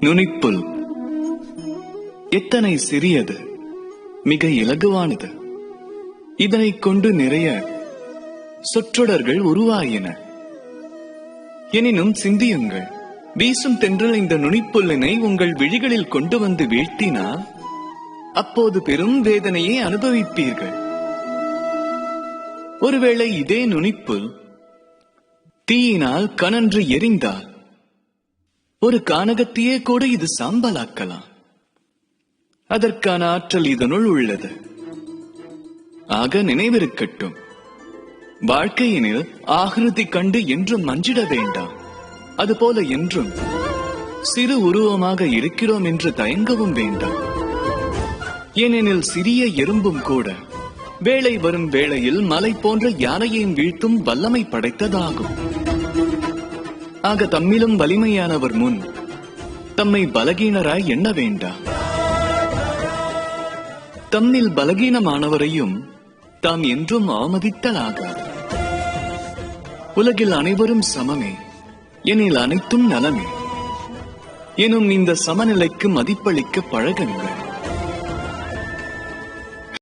நுனிப்புல் எத்தனை சிறியது மிக இலகுவானது. இதனைக் கொண்டு நிறைய சொற்றொடர்கள் உருவாயின. எனினும் சிந்தியுங்கள் வீசும் தென்றல் இந்த நுனிப்புல்லினை உங்கள் விழிகளில் கொண்டு வந்து வீழ்த்தினால் அப்போது பெரும் வேதனையை அனுபவிப்பீர்கள். ஒருவேளை இதே நுனிப்புல் தீயினால் கனன்று எரிந்தால் ஒரு கானகத்தையே கூட இது சாம்பலாக்கலாம். அதற்கான ஆற்றல் இதனுள் உள்ளது. ஆக நினைவிருக்கட்டும். வாழ்க்கையினில் ஆகிருதி கண்டு என்றும் மஞ்சிட வேண்டாம். அதுபோல என்றும் சிறு உருவமாக இருக்கிறோம் என்று தயங்கவும் வேண்டாம். ஏனெனில் சிறிய எறும்பும் கூட வேலை வரும் வேளையில் மலை போன்ற யானையையும் வீழ்த்தும் வல்லமை படைத்ததாகும். ஆக தம்மிலும் வலிமையானவர் முன் தம்மை பலகீனராய் எண்ண வேண்டாம் தம்மில் பலகீனமானவரையும் தாம் என்றும் ஆமதித்தலாகாது. உலகில் அனைவரும் சமமே எனில் அனைத்தும் நலமே. எனும் இந்த சமநிலைக்கு மதிப்பளிக்க பழகுங்கள்